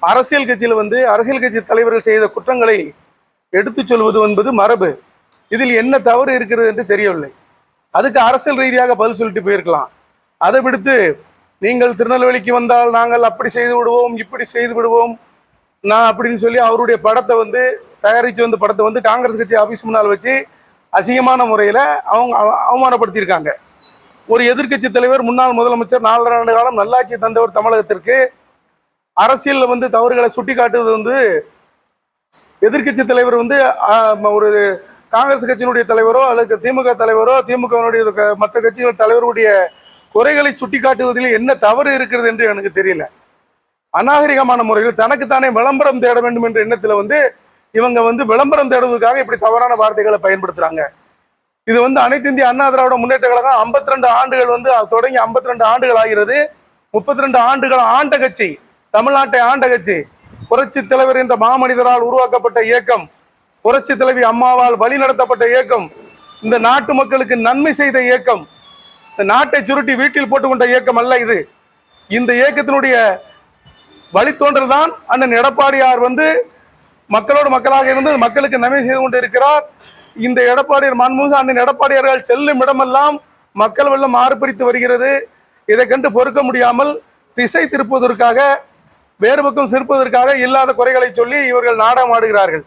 அரசியல் கட்சியில் வந்து அரசியல் கட்சி தலைவர்கள் செய்த குற்றங்களை எடுத்துச் சொல்வது என்பது மரபு. இதில் என்ன தவறு இருக்கிறது என்று தெரியவில்லை. அதுக்கு அரசியல் ரீதியாக பதில் சொல்லிட்டு போயிருக்கலாம். அதை விடுத்து நீங்கள் திருநெல்வேலிக்கு வந்தால் நாங்கள் அப்படி செய்து விடுவோம் இப்படி செய்து விடுவோம் நான் அப்படின்னு சொல்லி அவருடைய படத்தை வந்து தயாரித்து வந்த படத்தை வந்து காங்கிரஸ் கட்சி ஆஃபீஸ் முன்னால் வச்சு அசிங்கமான முறையில் அவங்க அவ- அவமானப்படுத்தியிருக்காங்க. ஒரு எதிர்க்கட்சி தலைவர் முன்னாள் முதலமைச்சர் நாலரை ஆண்டு காலம் நல்லாட்சி தந்தவர் தமிழகத்திற்கு அரசியலில் வந்து தவறுகளை சுட்டி காட்டுவது வந்து எதிர்க்கட்சி தலைவர் வந்து ஒரு காங்கிரஸ் கட்சியினுடைய தலைவரோ அல்லது திமுக தலைவரோ திமுகவினுடைய மற்ற கட்சிகள் தலைவருடைய குறைகளை சுட்டி காட்டுவதில் என்ன தவறு இருக்கிறது என்று எனக்கு தெரியல. அநாகரிகமான முறையில் தனக்குத்தானே விளம்பரம் தேட வேண்டும் என்ற எண்ணத்தில் வந்து இவங்க வந்து விளம்பரம் தேடுவதற்காக இப்படி தவறான வார்த்தைகளை பயன்படுத்துறாங்க. இது வந்து அனைத்து இந்திய அண்ணா திராவிட முன்னேற்ற கழகம் 52 ஆண்டுகள் வந்து தொடங்கி 52 ஆண்டுகள் ஆகிறது. 32 ஆண்டுகள் ஆண்ட கட்சி. தமிழ்நாட்டை ஆண்ட கட்சி புரட்சி தலைவர் என்ற மாமனிதரால் உருவாக்கப்பட்ட இயக்கம் புரட்சி தலைவி அம்மாவால் வழிநடத்தப்பட்ட இயக்கம் இந்த நாட்டு மக்களுக்கு நன்மை செய்த இயக்கம் இந்த நாட்டை சுருட்டி வீட்டில் போட்டுக்கொண்ட இயக்கம் அல்ல இது. இந்த இயக்கத்தினுடைய வழித்தோன்றல் தான் அண்ணன் எடப்பாடியார் வந்து மக்களோடு மக்களாக இருந்து மக்களுக்கு நன்மை செய்து கொண்டு இருக்கிறார் இந்த எடப்பாடியார் மன்முக அண்ணன் எடப்பாடியார்கள் செல்லும் இடமெல்லாம் மக்கள் வெள்ளம் மாறுபிடித்து வருகிறது. இதை கண்டு பொறுக்க முடியாமல் திசை திருப்புவதற்காக வேறு பக்கம் சிரிப்பதற்காக இல்லாத குறைகளை சொல்லி இவர்கள் நாடகம் ஆடுகிறார்கள்.